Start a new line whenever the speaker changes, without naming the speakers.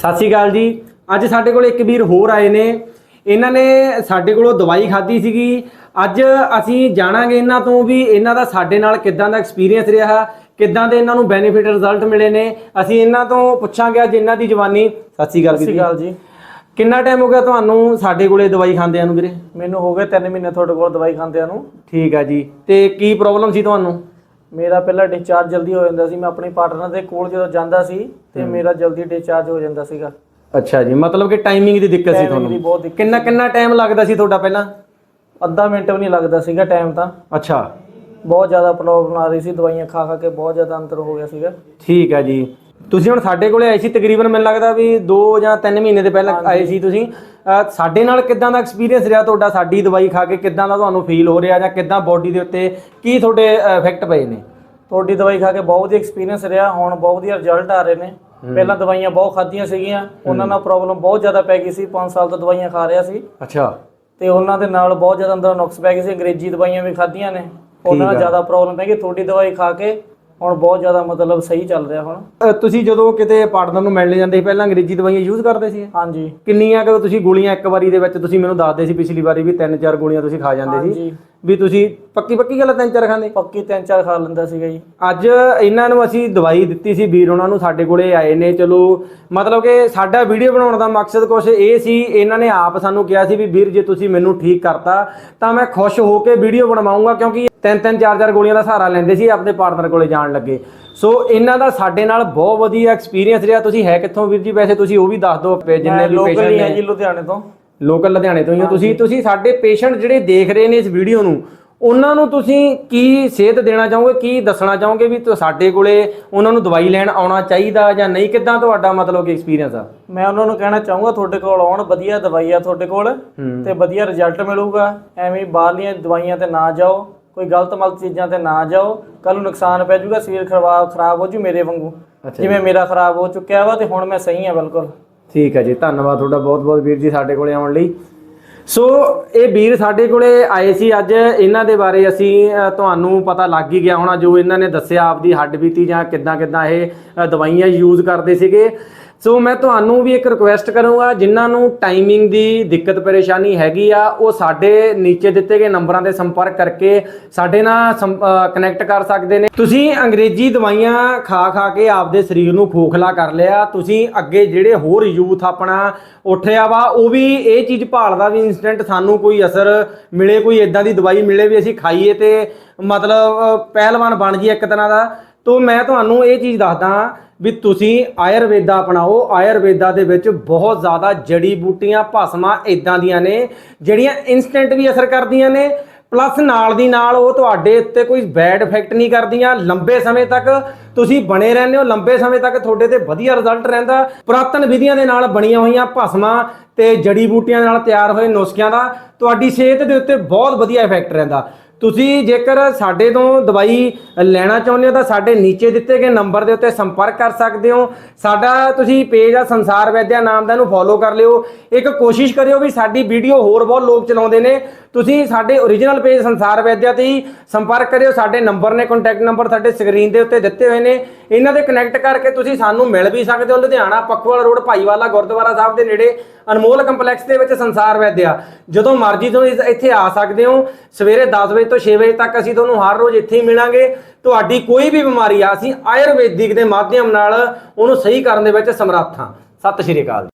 ਸਤਿ ਸ਼੍ਰੀ ਅਕਾਲ ਜੀ। ਅੱਜ ਸਾਡੇ ਕੋਲ ਇੱਕ ਵੀਰ ਹੋਰ ਆਏ ਨੇ। ਇਹਨਾਂ ਨੇ ਸਾਡੇ ਕੋਲੋਂ ਦਵਾਈ ਖਾਧੀ ਸੀਗੀ। ਅੱਜ ਅਸੀਂ ਜਾਣਾਂਗੇ ਇਹਨਾਂ ਤੋਂ ਵੀ ਇਹਨਾਂ ਦਾ ਸਾਡੇ ਨਾਲ ਕਿੱਦਾਂ ਦਾ ਐਕਸਪੀਰੀਅੰਸ ਰਿਹਾ ਕਿੱਦਾਂ ਦੇ ਇਹਨਾਂ ਨੂੰ ਬੈਨੀਫਿਟ ਰਿਜ਼ਲਟ ਮਿਲੇ ਨੇ। ਅਸੀਂ ਇਹਨਾਂ ਤੋਂ ਪੁੱਛਾਂਗੇ ਅੱਜ ਇਹਨਾਂ ਦੀ ਜਵਾਨੀ। ਸਤਿ ਸ਼੍ਰੀ ਅਕਾਲ
ਸਤਿ ਸ਼੍ਰੀ
ਵੀਰ
ਅਕਾਲ
ਜੀ।
ਜੀ
ਕਿੰਨਾ ਟਾਈਮ ਹੋ ਗਿਆ ਤੁਹਾਨੂੰ ਸਾਡੇ ਕੋਲੇ ਦਵਾਈ ਖਾਂਦਿਆਂ ਨੂੰ ਵੀਰੇ?
ਮੈਨੂੰ ਹੋ ਗਏ 3 ਮਹੀਨੇ ਤੁਹਾਡੇ ਕੋਲ ਦਵਾਈ ਖਾਂਦਿਆਂ ਨੂੰ।
ਠੀਕ ਆ ਜੀ। ਤੇ ਕੀ ਪ੍ਰੋਬਲਮ ਸੀ ਤੁਹਾਨੂੰ?
ਮੇਰਾ ਪਹਿਲਾਂ ਡਿਸਚਾਰਜ ਜਲਦੀ ਹੋ ਜਾਂਦਾ ਸੀ ਮੈਂ ਆਪਣੀ ਪਾਰਟਨਰ ਦੇ ਕੋਲ ਜਦੋਂ ਜਾਂਦਾ ਸੀ ਤੇ ਮੇਰਾ ਜਲਦੀ ਡਿਸਚਾਰਜ ਹੋ ਜਾਂਦਾ ਸੀਗਾ।
ਅੱਛਾ ਜੀ ਮਤਲਬ ਕਿ ਟਾਈਮਿੰਗ ਦੀ ਦਿੱਕਤ ਸੀ
Timing ਦੀ
ਤੁਹਾਨੂੰ?
ਬਹੁਤ ਦਿੱਕਤ
ਕਿੰਨਾ ਕਿੰਨਾ ਟਾਈਮ ਲੱਗਦਾ ਸੀ ਤੁਹਾਡਾ ਪਹਿਲਾਂ?
ਅੱਧਾ ਮਿੰਟ ਵੀ ਨਹੀਂ ਲੱਗਦਾ ਸੀਗਾ ਟਾਈਮ ਤਾਂ।
ਅੱਛਾ।
ਬਹੁਤ ਜ਼ਿਆਦਾ ਪ੍ਰੋਬਲਮ ਆ ਰਹੀ ਸੀ ਦਵਾਈਆਂ ਖਾ ਖਾ ਕੇ ਬਹੁਤ ਜ਼ਿਆਦਾ ਅੰਤਰ ਹੋ ਗਿਆ ਸੀਗਾ।
ਠੀਕ ਹੈ ਜੀ। ਤੁਸੀਂ ਹੁਣ ਸਾਡੇ ਕੋਲੇ ਆਏ ਸੀ ਤਕਰੀਬਨ ਮੈਨੂੰ ਲੱਗਦਾ ਵੀ 2 ਜਾਂ 3 ਮਹੀਨੇ ਦੇ ਪਹਿਲਾਂ ਆਏ ਸੀ ਤੁਸੀਂ। ਸਾਡੇ ਨਾਲ ਕਿੱਦਾਂ ਦਾ ਐਕਸਪੀਰੀਅੰਸ ਰਿਹਾ ਤੁਹਾਡਾ? ਸਾਡੀ ਦਵਾਈ ਖਾ ਕੇ ਕਿੱਦਾਂ ਦਾ ਤੁਹਾਨੂੰ ਫੀਲ ਹੋ ਰਿਹਾ ਜਾਂ ਕਿੱਦਾਂ ਬੋਡੀ ਦੇ ਉੱਤੇ ਕੀ ਤੁਹਾਡੇ ਇਫੈਕਟ ਪਏ ਨੇ?
ਤੁਹਾਡੀ ਦਵਾਈ ਖਾ ਕੇ ਬਹੁਤ ਵਧੀਆ ਐਕਸਪੀਰੀਅੰਸ ਰਿਹਾ। ਹੁਣ ਬਹੁਤ ਵਧੀਆ ਰਿਜ਼ਲਟ ਆ ਰਹੇ ਨੇ। ਪਹਿਲਾਂ ਦਵਾਈਆਂ ਬਹੁਤ ਖਾਧੀਆਂ ਸੀਗੀਆਂ। ਉਹਨਾਂ ਨਾਲ ਪ੍ਰੋਬਲਮ ਬਹੁਤ ਜ਼ਿਆਦਾ ਪੈ ਗਈ ਸੀ। 5 ਸਾਲ ਤੋਂ ਦਵਾਈਆਂ ਖਾ ਰਿਹਾ ਸੀ।
ਅੱਛਾ।
ਤੇ ਉਹਨਾਂ ਦੇ ਨਾਲ ਬਹੁਤ ਜ਼ਿਆਦਾ ਅੰਦਰ ਨੁਕਸ ਪੈ ਗਏ ਸੀ। ਅੰਗਰੇਜ਼ੀ ਦਵਾਈਆਂ ਵੀ ਖਾਧੀਆਂ ਨੇ। ਉਹਨਾਂ ਨਾਲ ਜ਼ਿਆਦਾ ਪ੍ਰੋਬਲਮ ਪੈ ਗਈ। ਤੁਹਾਡੀ ਦਵਾਈ ਖਾ ਕੇ ਹੁਣ ਬਹੁਤ ਜ਼ਿਆਦਾ ਮਤਲਬ ਸਹੀ ਚੱਲ ਰਿਹਾ ਹੁਣ।
ਤੁਸੀਂ ਜਦੋਂ ਕਿਤੇ ਪਾਰਟਨਰ ਨੂੰ ਮਿਲਣ ਜਾਂਦੇ ਸੀ ਪਹਿਲਾਂ ਅੰਗਰੇਜ਼ੀ ਦਵਾਈਆਂ ਯੂਜ਼ ਕਰਦੇ ਸੀ?
ਹਾਂਜੀ।
ਕਿੰਨੀਆਂ ਕਿ ਤੁਸੀਂ ਗੋਲੀਆਂ ਇੱਕ ਵਾਰੀ ਦੇ ਵਿੱਚ ਤੁਸੀਂ ਮੈਨੂੰ ਦੱਸਦੇ ਸੀ ਪਿਛਲੀ ਵਾਰੀ ਵੀ ਤਿੰਨ ਚਾਰ ਗੋਲੀਆਂ ਤੁਸੀਂ ਖਾ ਜਾਂਦੇ ਸੀ?
ਹਾਂਜੀ।
ਵੀ ਤੁਸੀਂ ਪੱਕੀ ਪੱਕੀ ਗੱਲ ਆ, ਤਿੰਨ ਚਾਰ ਖਾਂਦੇ?
ਪੱਕੀ ਤਿੰਨ ਚਾਰ ਖਾ ਲੈਂਦਾ ਸੀਗਾ ਜੀ।
ਅੱਜ ਇਹਨਾਂ ਨੂੰ ਅਸੀਂ ਦਵਾਈ ਦਿੱਤੀ ਸੀ ਵੀਰ ਉਹਨਾਂ ਨੂੰ ਸਾਡੇ ਕੋਲੇ ਆਏ ਨੇ ਚਲੋ ਮਤਲਬ ਕਿ ਸਾਡਾ ਵੀਡੀਓ ਬਣਾਉਣ ਦਾ ਮਕਸਦ ਕੁਝ ਇਹ ਸੀ ਇਹਨਾਂ ਨੇ ਆਪ ਸਾਨੂੰ ਕਿਹਾ ਸੀ ਵੀ ਵੀਰ ਜੇ ਤੁਸੀਂ ਮੈਨੂੰ ਠੀਕ ਕਰਤਾ ਤਾਂ ਮੈਂ ਖੁਸ਼ ਹੋ ਕੇ ਵੀਡੀਓ ਬਣਵਾਉਂਗਾ ਕਿਉਂਕਿ ਤਿੰਨ ਤਿੰਨ ਚਾਰ ਚਾਰ ਗੋਲੀਆਂ ਦਾ ਸਹਾਰਾ ਲੈਂਦੇ ਸੀ ਆਪਣੇ ਪਾਰਟਨਰ ਕੋਲੇ ਜਾਣ ਲੱਗੇ। ਸੋ ਇਹਨਾਂ ਦਾ ਸਾਡੇ ਨਾਲ ਬਹੁਤ ਵਧੀਆ ਐਕਸਪੀਰੀਅੰਸ ਰਿਹਾ। ਤੁਸੀਂ ਹੈ ਕਿੱਥੋਂ ਵੀਰ ਜੀ? ਵੈਸੇ ਤੁਸੀਂ ਉਹ ਵੀ ਦੱਸ ਦਿਓ ਜਿੰਨੇ ਵੀ
ਲੋਕਲ ਹੀ
ਪੇਸ਼ੈਂਟ
ਹੈ
ਨੇ।
ਜੀ ਲੁਧਿਆਣੇ ਤੋਂ।
ਲੋਕਲ ਲੁਧਿਆਣੇ ਤੋਂ ਹੀ ਹੋ। ਤੁਸੀਂ ਤੁਸੀਂ ਸਾਡੇ ਪੇਸ਼ੈਂਟ ਜਿਹੜੇ ਦੇਖ ਰਹੇ ਨੇ ਇਸ ਵੀਡੀਓ ਨੂੰ ਉਹਨਾਂ ਨੂੰ ਤੁਸੀਂ ਕੀ ਸੇਧ ਦੇਣਾ ਚਾਹੋਗੇ? ਕੀ ਦੱਸਣਾ ਚਾਹੋਗੇ ਵੀ ਸਾਡੇ ਕੋਲੇ ਉਹਨਾਂ ਨੂੰ ਦਵਾਈ ਲੈਣ ਆਉਣਾ ਚਾਹੀਦਾ ਜਾਂ ਨਹੀਂ? ਕਿੱਦਾਂ ਤੁਹਾਡਾ ਮਤਲਬ ਕਿ ਐਕਸਪੀਰੀਅੰਸ ਆ?
ਮੈਂ ਉਹਨਾਂ ਨੂੰ ਕਹਿਣਾ ਚਾਹੂੰਗਾ ਤੁਹਾਡੇ ਕੋਲ ਆਉਣ ਵਧੀਆ ਦਵਾਈ ਆ ਤੁਹਾਡੇ ਕੋਲ ਤੇ ਵਧੀਆ ਰਿਜ਼ਲਟ ਮਿਲੂਗਾ। ਐਵੇਂ ਬਾਹਰਲੀਆਂ ਦਵਾਈਆਂ ਤੇ ਨਾ ਜਾਓ ਕੋਈ ਗਲਤ ਮਲਤ ਚੀਜ਼ਾਂ ਤੇ ਨਾ ਜਾਓ। ਕੱਲ ਨੂੰ ਨੁਕਸਾਨ ਪੈ ਜਾਊਗਾ ਸਰੀਰ ਖਰਾਬ ਖਰਾਬ ਹੋ ਜੂ ਮੇਰੇ ਵਾਂਗੂ। ਜਿਵੇਂ ਮੇਰਾ ਖਰਾਬ ਹੋ ਚੁੱਕਿਆ ਵਾ ਤੇ ਹੁਣ ਮੈਂ ਸਹੀ ਆ ਬਿਲਕੁਲ।
ਠੀਕ ਹੈ ਜੀ, ਧੰਨਵਾਦ ਤੁਹਾਡਾ, ਬਹੁਤ ਬਹੁਤ ਵੀਰ ਜੀ ਸਾਡੇ ਕੋਲੇ ਆਉਣ ਲਈ। ਸੋ ਇਹ ਵੀਰ ਸਾਡੇ ਕੋਲੇ ਆਏ ਸੀ ਅੱਜ, ਇਹਨਾਂ ਦੇ ਬਾਰੇ ਅਸੀਂ ਤੁਹਾਨੂੰ ਪਤਾ ਲੱਗ ਹੀ ਗਿਆ ਹੋਣਾ, ਜੋ ਇਹਨਾਂ ਨੇ ਦੱਸਿਆ ਆਪਦੀ ਹੱਡ ਬੀਤੀ ਜਾਂ ਕਿੱਦਾਂ ਕਿੱਦਾਂ ਇਹ ਦਵਾਈਆਂ ਯੂਜ਼ ਕਰਦੇ ਸੀਗੇ। ਸੋ ਮੈਂ ਤੁਹਾਨੂੰ ਵੀ ਇੱਕ ਰਿਕੁਐਸਟ ਕਰੂੰਗਾ, ਜਿਨ੍ਹਾਂ ਨੂੰ ਟਾਈਮਿੰਗ ਦੀ ਦਿੱਕਤ ਪਰੇਸ਼ਾਨੀ ਹੈਗੀ ਆ, ਉਹ ਸਾਡੇ ਨੀਚੇ ਦਿੱਤੇ ਗਏ ਨੰਬਰਾਂ ਤੇ ਸੰਪਰਕ ਕਰਕੇ ਸਾਡੇ ਨਾਲ ਕਨੈਕਟ ਕਰ ਸਕਦੇ ਨੇ। ਤੁਸੀਂ ਅੰਗਰੇਜ਼ੀ ਦਵਾਈਆਂ ਖਾ ਖਾ ਕੇ ਆਪਦੇ ਸਰੀਰ ਨੂੰ ਖੋਖਲਾ ਕਰ ਲਿਆ। ਤੁਸੀਂ ਅੱਗੇ ਜਿਹੜੇ ਹੋਰ ਯੂਥ ਆਪਣਾ ਉੱਠਿਆ ਵਾ, ਉਹ ਵੀ ਇਹ ਚੀਜ਼ ਭਾਲਦਾ ਵੀ ਇਨਸਟੈਂਟ ਸਾਨੂੰ ਕੋਈ ਅਸਰ ਮਿਲੇ, ਕੋਈ ਇਦਾਂ ਦੀ ਦਵਾਈ ਮਿਲੇ ਵੀ ਅਸੀਂ ਖਾਈਏ ਤੇ ਮਤਲਬ ਪਹਿਲਵਾਨ ਬਣ ਜੀ ਇੱਕ ਤਰ੍ਹਾਂ ਦਾ। ਤੋ ਮੈਂ ਤੁਹਾਨੂੰ ਇਹ ਚੀਜ਼ ਦੱਸਦਾ ਵੀ ਤੁਸੀਂ ਆਯੁਰਵੇਦਾ ਅਪਣਾਓ। ਆਯੁਰਵੇਦਾ ਦੇ ਵਿੱਚ ਬਹੁਤ ਜ਼ਿਆਦਾ ਜੜੀ ਬੂਟੀਆਂ, ਭਸਮਾਂ ਇਦਾਂ ਦੀਆਂ ਨੇ, ਜਿਹੜੀਆਂ ਇਨਸਟੈਂਟ ਵੀ ਅਸਰ ਕਰਦੀਆਂ ਨੇ ਪਲੱਸ ਨਾਲ ਦੀ ਨਾਲ ਉਹ ਤੁਹਾਡੇ ਉੱਤੇ ਕੋਈ ਬੈਡ ਇਫੈਕਟ ਨਹੀਂ ਕਰਦੀਆਂ। ਲੰਬੇ ਸਮੇਂ ਤੱਕ ਤੁਸੀਂ ਬਣੇ ਰਹਿੰਦੇ ਹੋ। ਲੰਬੇ ਸਮੇਂ ਤੱਕ ਤੁਹਾਡੇ ਤੇ ਵਧੀਆ ਰਿਜ਼ਲਟ ਰਹਿੰਦਾ। ਪੁਰਾਤਨ ਵਿਧੀਆਂ ਦੇ ਨਾਲ ਬਣੀਆਂ ਹੋਈਆਂ ਭਸਮਾਂ ਤੇ ਜੜੀ ਬੂਟੀਆਂ ਨਾਲ ਤਿਆਰ ਹੋਏ ਨੁਸਖਿਆਂ ਦਾ, ਤੁਹਾਡੀ ਸਿਹਤ ਦੇ ਉੱਤੇ ਬਹੁਤ ਵਧੀਆ ਇਫੈਕਟ ਰਹਿੰਦਾ। ਤੁਸੀਂ ਜੇਕਰ ਸਾਡੇ ਤੋਂ ਦਵਾਈ ਲੈਣਾ ਚਾਹੁੰਦੇ ਹੋ ਤਾਂ ਸਾਡੇ ਨੀਚੇ ਦਿੱਤੇ ਗਏ ਨੰਬਰ ਦੇ ਉੱਤੇ ਸੰਪਰਕ ਕਰ ਸਕਦੇ ਹੋ। ਸਾਡਾ ਤੁਸੀਂ ਪੇਜ ਆ ਸੰਸਾਰ ਵੈਦਿਆ ਨਾਮ ਦਾ, ਇਹਨੂੰ ਫੋਲੋ ਕਰ ਲਿਓ। ਇੱਕ ਕੋਸ਼ਿਸ਼ ਕਰਿਓ ਵੀ ਸਾਡੀ ਵੀਡੀਓ ਹੋਰ ਬਹੁਤ ਲੋਕ ਚਲਾਉਂਦੇ ਨੇ। ਤੁਸੀਂ ਸਾਡੇ ਓਰੀਜਨਲ ਪੇਜ ਸੰਸਾਰ ਵੈਦਿਆ ਤੇ ਹੀ ਸੰਪਰਕ ਕਰਿਓ। ਸਾਡੇ ਨੰਬਰ ਨੇ ਕੰਟੈਕਟ ਨੰਬਰ ਸਾਡੇ ਸਕਰੀਨ ਦੇ ਉੱਤੇ ਦਿੱਤੇ ਹੋਏ ਨੇ। ਇਹਨਾਂ ਦੇ ਕਨੈਕਟ ਕਰਕੇ ਤੁਸੀਂ ਸਾਨੂੰ ਮਿਲ ਵੀ ਸਕਦੇ ਹੋ। ਲੁਧਿਆਣਾ ਪੱਕਵਾਲ ਰੋਡ, ਭਾਈਵਾਲਾ, ਗੁਰਦੁਆਰਾ ਸਾਹਿਬ ਦੇ ਨੇੜੇ ਅਨਮੋਲ ਕੰਪਲੈਕਸ ਦੇ ਵਿੱਚ ਸੰਸਾਰ ਵੈਦਿਆ। ਜਦੋਂ ਮਰਜ਼ੀ ਤੁਸੀਂ ਇੱਥੇ ਆ ਸਕਦੇ ਹੋ। ਸਵੇਰੇ 10 ਵਜੇ ਤੋਂ 6 ਵਜੇ ਤੱਕ ਅਸੀਂ ਤੁਹਾਨੂੰ ਹਰ ਰੋਜ਼ ਇੱਥੇ ਹੀ ਮਿਲਾਂਗੇ। ਤੁਹਾਡੀ ਕੋਈ ਵੀ ਬਿਮਾਰੀ ਆ, ਅਸੀਂ ਆਯੁਰਵੈਦਿਕ ਦੇ ਮਾਧਿਅਮ ਨਾਲ ਉਹਨੂੰ ਸਹੀ ਕਰਨ ਦੇ ਵਿੱਚ ਸਮਰੱਥ ਹਾਂ। ਸਤਿ ਸ਼੍ਰੀ ਅਕਾਲ